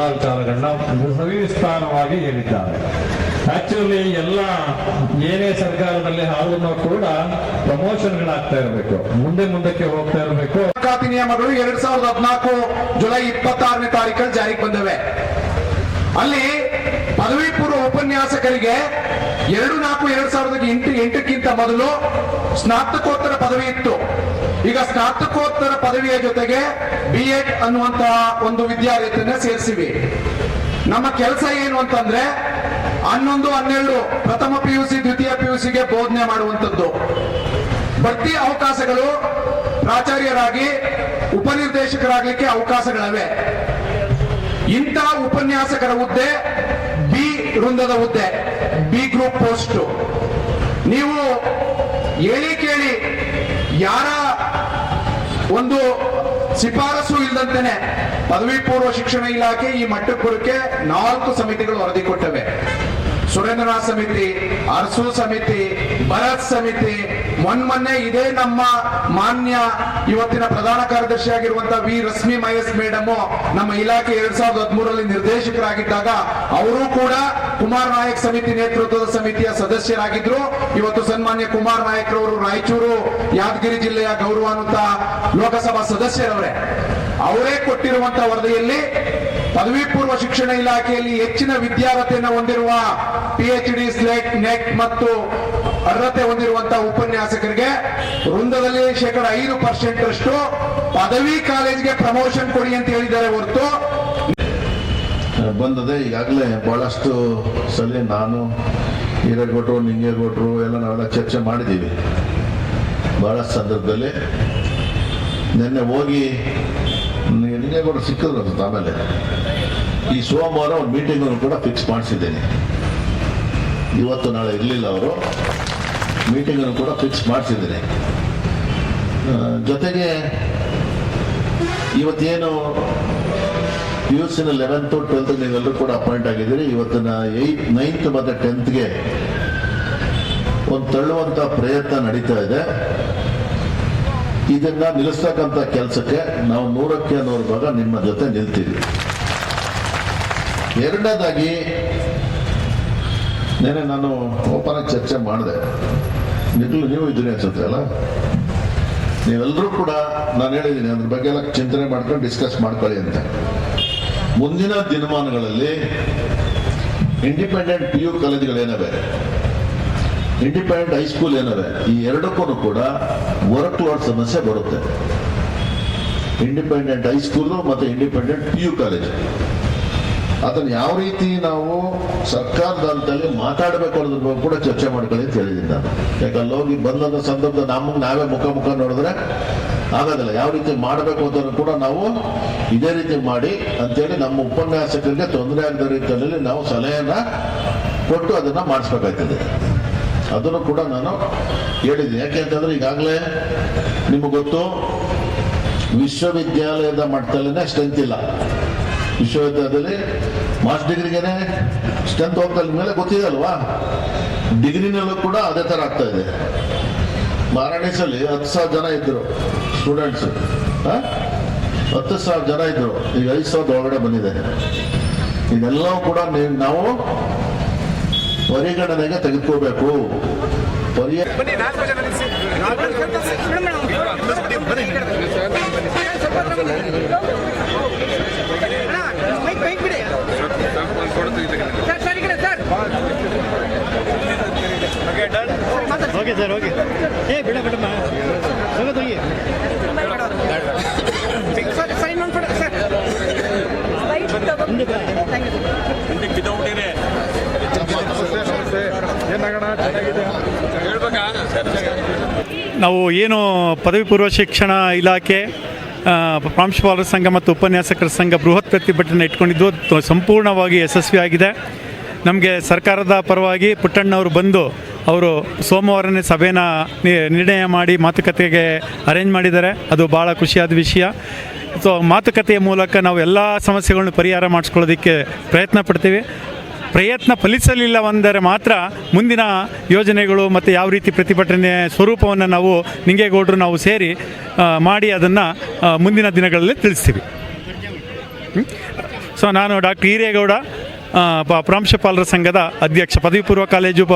ಎಲ್ಲ ವಿಚಾರಗಳನ್ನ ಸವಿಸ್ತಾರವಾಗಿ ಹೇಳಿದ್ದಾರೆ. ಆಕ್ಚುಲಿ ಎಲ್ಲ ಏನೇ ಸರ್ಕಾರದಲ್ಲಿ ಆದ್ರೂ ಕೂಡ ಪ್ರಮೋಷನ್ಗಳಾಗ್ತಾ ಇರಬೇಕು. ಮುಂದೆ ಮುಂದಕ್ಕೆ ಹೋಗ್ತಾ ಇರಬೇಕು. ನೇಮಕಾತಿ ನಿಯಮಗಳು ಎರಡ್ ಸಾವಿರದ ಹದಿನಾಲ್ಕು ಜುಲೈ ಇಪ್ಪತ್ತಾರನೇ ತಾರೀಕಲ್ಲಿ ಜಾರಿಗೆ ಬಂದವೆ. ಅಲ್ಲಿ ಪದವಿ ಪೂರ್ವ ಉಪನ್ಯಾಸಕರಿಗೆ ಎರಡು ನಾಲ್ಕು ಎರಡು ಸಾವಿರದ ಎಂಟು ಎಂಟಕ್ಕಿಂತ ಮೊದಲು ಸ್ನಾತಕೋತ್ತರ ಪದವಿ ಇತ್ತು. ಈಗ ಸ್ನಾತಕೋತ್ತರ ಪದವಿಯ ಜೊತೆಗೆ ಬಿ ಎಡ್ ಅನ್ನುವಂತಹ ಒಂದು ವಿದ್ಯಾರ್ಥಿಯನ್ನ ಸೇರಿಸಿವಿ. ನಮ್ಮ ಕೆಲಸ ಏನು ಅಂತಂದ್ರೆ ಹನ್ನೊಂದು, ಹನ್ನೆರಡು ಪ್ರಥಮ ಪಿ ಯು ಸಿ ದ್ವಿತೀಯ ಪಿ ಯು ಸಿಗೆ ಬೋಧನೆ ಮಾಡುವಂಥದ್ದು. ಬಡ್ತಿ ಅವಕಾಶಗಳು ಪ್ರಾಚಾರ್ಯರಾಗಿ, ಉಪನಿರ್ದೇಶಕರಾಗಲಿಕ್ಕೆ ಅವಕಾಶಗಳಿವೆ. ಇಂಥ ಉಪನ್ಯಾಸಕರ ಹುದ್ದೆ ಬಿ ವೃಂದದ ಹುದ್ದೆ, ಬಿ ಗ್ರೂಪ್ ಪೋಸ್ಟ್. ನೀವು ಹೇಳಿ ಕೇಳಿ ಯಾರ ಒಂದು ಶಿಫಾರಸು ಇಲ್ಲದಂತೆನೆ ಪದವಿ ಪೂರ್ವ ಶಿಕ್ಷಣ ಇಲಾಖೆ ಈ ಮಟ್ಟಕ್ಕೆ ನಾಲ್ಕು ಸಮಿತಿಗಳು ವರದಿ ಕೊಟ್ಟವೆ. ಸುರೇಂದ್ರನಾಥ್ ಸಮಿತಿ, ಅರಸು ಸಮಿತಿ, ಭರತ್ ಸಮಿತಿ ಮೊನ್ಮೊನ್ನೆ ಇದೇ ನಮ್ಮ ಮಾನ್ಯ ಇವತ್ತಿನ ಪ್ರಧಾನ ಕಾರ್ಯದರ್ಶಿ ಆಗಿರುವಂತಹ ವಿ. ರಶ್ಮಿ ಮಹೇಶ್ ಮೇಡಮ್ ನಮ್ಮ ಇಲಾಖೆ ಎರಡ್ ಸಾವಿರದ ಹದಿಮೂರರಲ್ಲಿ ನಿರ್ದೇಶಕರಾಗಿದ್ದಾಗ ಅವರು ಕೂಡ ಕುಮಾರ್ ನಾಯಕ್ ಸಮಿತಿ ನೇತೃತ್ವದ ಸಮಿತಿಯ ಸದಸ್ಯರಾಗಿದ್ರು. ಇವತ್ತು ಸನ್ಮಾನ್ಯ ಕುಮಾರ್ ನಾಯಕ್ ರವರು ರಾಯಚೂರು, ಯಾದಗಿರಿ ಜಿಲ್ಲೆಯ ಗೌರವಾನ್ವಿತ ಲೋಕಸಭಾ ಸದಸ್ಯರವರೇ. ಅವರೇ ಕೊಟ್ಟಿರುವಂತಹ ವರದಿಯಲ್ಲಿ ಪದವಿ ಪೂರ್ವ ಶಿಕ್ಷಣ ಇಲಾಖೆಯಲ್ಲಿ ಹೆಚ್ಚಿನ ವಿದ್ಯಾರ್ಹತೆಯನ್ನು ಹೊಂದಿರುವ P H D SLET NET ಮತ್ತು ಅರ್ಹತೆ ಹೊಂದಿರುವಂತಹ ಉಪನ್ಯಾಸಕರಿಗೆ ವೃಂದದಲ್ಲಿ ಶೇಕಡ ಐದು ಪರ್ಸೆಂಟ್ ರಷ್ಟು ಪದವಿ ಕಾಲೇಜ್ಗೆ ಪ್ರಮೋಷನ್ ಕೊಡಿ ಅಂತ ಹೇಳಿದ್ದಾರೆ ಹೊರತು. ಬಂದದೆ, ಈಗಾಗಲೇ ಬಹಳಷ್ಟು ಸಲ ನಾನು ಹಿರೇಗೌಡರು ನಿಂಗೇಗೌಡರು ಎಲ್ಲ ನಾವೆಲ್ಲ ಚರ್ಚೆ ಮಾಡಿದ್ದೀವಿ. ಬಹಳಷ್ಟು ಸಂದರ್ಭದಲ್ಲಿ. ನಿನ್ನೆ ಹೋಗಿ ನಿಂಗೇಗೌಡರು ಸಿಕ್ಕಿದ್ರು ಅದು ಆಮೇಲೆ. ಈ ಸೋಮವಾರ ಒಂದು ಮೀಟಿಂಗನ್ನು ಕೂಡ ಫಿಕ್ಸ್ ಮಾಡಿಸಿದ್ದೇನೆ. ಇವತ್ತು ನಾಳೆ ಇರಲಿಲ್ಲ ಅವರು. ಮೀಟಿಂಗನ್ನು ಕೂಡ ಫಿಕ್ಸ್ ಮಾಡಿಸಿದ್ದೇನೆ. ಜೊತೆಗೆ ಇವತ್ತೇನು ಪಿ ಯು ಸಿನ ಲೆವೆಂತ್ ಟ್ವೆಲ್ತ್ ನೀವೆಲ್ಲರೂ ಕೂಡ ಅಪಾಯಿಂಟ್ ಆಗಿದ್ದೀರಿ. ಇವತ್ತಿನ ಏಯ್ತ್ ನೈನ್ತ್ ಮತ್ತು ಟೆಂತ್ಗೆ ಒಂದು ತಳ್ಳುವಂಥ ಪ್ರಯತ್ನ ನಡೀತಾ ಇದೆ. ಇದನ್ನ ನಿಲ್ಲಿಸ್ತಕ್ಕಂಥ ಕೆಲಸಕ್ಕೆ ನಾವು ನೂರಕ್ಕೆ ನೂರು ಭಾಗ ನಿಮ್ಮ ಜೊತೆ ನಿಲ್ತೀವಿ. ಎರಡನೇದಾಗಿ ನೆನೆ ನಾನು ಓಪನ್ ಆಗಿ ಚರ್ಚೆ ಮಾಡಿದೆ. ನಿಜಲು ನೀವು ಇದ್ದೀರಿ ಅನ್ಸುತ್ತೆ ಅಲ್ಲ? ನೀವೆಲ್ಲರೂ ಕೂಡ ನಾನು ಹೇಳಿದ್ದೀನಿ, ಅದ್ರ ಬಗ್ಗೆ ಎಲ್ಲ ಚಿಂತನೆ ಮಾಡ್ಕೊಂಡು ಡಿಸ್ಕಸ್ ಮಾಡ್ಕೊಳ್ಳಿ ಅಂತ. ಮುಂದಿನ ದಿನಮಾನಗಳಲ್ಲಿ ಇಂಡಿಪೆಂಡೆಂಟ್ ಪಿ ಯು ಕಾಲೇಜುಗಳೇನವೆ ಇಂಡಿಪೆಂಡೆಂಟ್ ಹೈಸ್ಕೂಲ್ ಏನಿದೆ, ಈ ಎರಡಕ್ಕೂ ಕೂಡ ವರ್ಕ್ ಲೋಡ್ ಸಮಸ್ಯೆ ಬರುತ್ತೆ. ಇಂಡಿಪೆಂಡೆಂಟ್ ಹೈಸ್ಕೂಲು ಮತ್ತು ಇಂಡಿಪೆಂಡೆಂಟ್ ಪಿ ಯು ಕಾಲೇಜ್ ಅದನ್ನು ಯಾವ ರೀತಿ ನಾವು ಸರ್ಕಾರದ ಹಂತದಲ್ಲಿ ಮಾತಾಡಬೇಕು ಅನ್ನೋದ್ರ ಕೂಡ ಚರ್ಚೆ ಮಾಡ್ಕೊಳ್ಳಿ ಅಂತ ಹೇಳಿದ್ದೀನಿ ನಾನು. ಯಾಕಂದ್ರೆ ಹೋಗಿ ಬಂದಂತ ಸಂದರ್ಭ ನಮಗೆ ನಾವೇ ಮುಖ ಮುಖ ನೋಡಿದ್ರೆ ಆಗೋದಿಲ್ಲ. ಯಾವ ರೀತಿ ಮಾಡಬೇಕು ಅಂತ ಕೂಡ ನಾವು ಇದೇ ರೀತಿ ಮಾಡಿ ಅಂತೇಳಿ ನಮ್ಮ ಉಪನ್ಯಾಸಕರಿಗೆ ತೊಂದರೆ ಆಗದ ರೀತಿಯಲ್ಲಿ ನಾವು ಸಲಹೆಯನ್ನು ಕೊಟ್ಟು ಅದನ್ನ ಮಾಡಿಸ್ಬೇಕಾಗ್ತದೆ. ಅದನ್ನು ಕೂಡ ನಾನು ಹೇಳಿದ್ದೀನಿ. ಯಾಕೆಂತಂದ್ರೆ ಈಗಾಗಲೇ ನಿಮಗೆ ಗೊತ್ತು, ವಿಶ್ವವಿದ್ಯಾಲಯದ ಮಟ್ಟದಲ್ಲೇ ಸ್ಟ್ರೆಂತ್ ಇಲ್ಲ. ವಿಶ್ವವಿದ್ಯಾಲಯದಲ್ಲಿ ಮಾಸ್ಟರ್ ಡಿಗ್ರಿಗೇನೆ ಸ್ಟ್ರೆಂತ್ ಹೋಗ್ತಾ ಮೇಲೆ ಗೊತ್ತಿದೆ ಅಲ್ವಾ? ಡಿಗ್ರಿನಲ್ಲೂ ಕೂಡ ಅದೇ ಥರ ಆಗ್ತಾ ಇದೆ. ಮಾರಾಣಿಸಲ್ಲಿ ಹತ್ತು ಸಾವಿರ ಜನ ಇದ್ರು ಸ್ಟೂಡೆಂಟ್ಸ್ ಹತ್ತು ಸಾವಿರ ಜನ ಇದ್ರು. ಈಗ ಐದು ಸಾವಿರದ ಒಳಗಡೆ ಬಂದಿದೆ. ಇದೆಲ್ಲವೂ ಕೂಡ ನಾವು ಪರಿಗಣನೆಗೆ ತೆಗೆದುಕೋಬೇಕು ಪರಿಯ ಸರ್ ಸರ್ ಈ ಕಡೆ ಸರ್ ಓಕೆ ಸರ್ ಓಕೆ. ಏ ಬಿಡ ಬಿಡಮ್ಮ ಹೋಗೋದು ಹೋಗಿ ಸರ್ ಸೈನ್ ಮಾಡ್ಕೊಡ ಸರ್. ಮುಂದೆ ಬಾ. ನಾವು ಏನು ಪದವಿ ಪೂರ್ವ ಶಿಕ್ಷಣ ಇಲಾಖೆ ಪ್ರಾಂಶುಪಾಲರ ಸಂಘ ಮತ್ತು ಉಪನ್ಯಾಸಕರ ಸಂಘ ಬೃಹತ್ ಪ್ರತಿಭಟನೆ ಇಟ್ಕೊಂಡಿದ್ದು ಸಂಪೂರ್ಣವಾಗಿ ಯಶಸ್ವಿಯಾಗಿದೆ ನಮಗೆ ಸರ್ಕಾರದ ಪರವಾಗಿ ಪುಟ್ಟಣ್ಣವರು ಬಂದು ಅವರು ಸೋಮವಾರನೇ ಸಭೆನ ನಿರ್ಣಯ ಮಾಡಿ ಮಾತುಕತೆಗೆ ಅರೇಂಜ್ ಮಾಡಿದ್ದಾರೆ. ಅದು ಭಾಳ ಖುಷಿಯಾದ ವಿಷಯ. ಸೊ ಮಾತುಕತೆಯ ಮೂಲಕ ನಾವು ಎಲ್ಲ ಸಮಸ್ಯೆಗಳನ್ನು ಪರಿಹಾರ ಮಾಡಿಸ್ಕೊಳ್ಳೋದಕ್ಕೆ ಪ್ರಯತ್ನ ಪಡ್ತೀವಿ. ಪ್ರಯತ್ನ ಫಲಿಸಲಿಲ್ಲವೆಂದರೆ ಮಾತ್ರ ಮುಂದಿನ ಯೋಜನೆಗಳು ಮತ್ತು ಯಾವ ರೀತಿ ಪ್ರತಿಭಟನೆ ಸ್ವರೂಪವನ್ನು ನಾವು ನಿಂಗೇಗೌಡರು ನಾವು ಸೇರಿ ಮಾಡಿ ಅದನ್ನು ಮುಂದಿನ ದಿನಗಳಲ್ಲಿ ತಿಳಿಸ್ತೀವಿ. ಸೊ, ನಾನು ಡಾಕ್ಟರ್ ಹಿರೇಗೌಡ ಪ್ರಾಂಶುಪಾಲರ ಸಂಘದ ಅಧ್ಯಕ್ಷ ಪದವಿ ಪೂರ್ವ ಕಾಲೇಜು